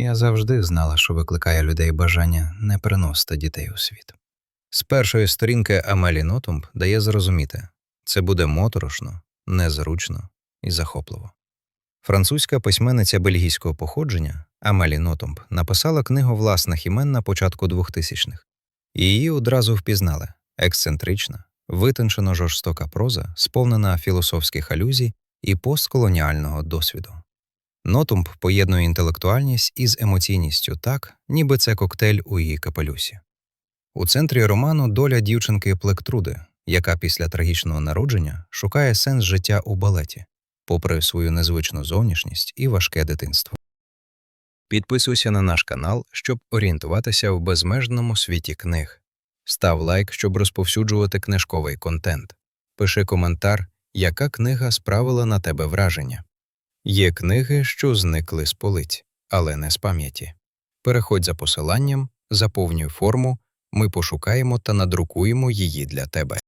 Я завжди знала, що викликає людей бажання не приносити дітей у світ. З першої сторінки Амелі Нотумб дає зрозуміти це буде моторошно, незручно і захопливо. Французька письменниця бельгійського походження Амелі Нотумб написала книгу власних імен на початку 2000-х, і її одразу впізнали ексцентрична, витончено жорстока проза, сповнена філософських алюзій і постколоніального досвіду. Нотумб поєднує інтелектуальність із емоційністю так, ніби це коктейль у її капелюсі. У центрі роману доля дівчинки Плектруди, яка після трагічного народження шукає сенс життя у балеті, попри свою незвичну зовнішність і важке дитинство. Підписуйся на наш канал, щоб орієнтуватися в безмежному світі книг. Став лайк, щоб розповсюджувати книжковий контент. Пиши коментар, яка книга справила на тебе враження. Є книги, що зникли з полиць, але не з пам'яті. Переходь за посиланням, заповнюй форму, ми пошукаємо та надрукуємо її для тебе.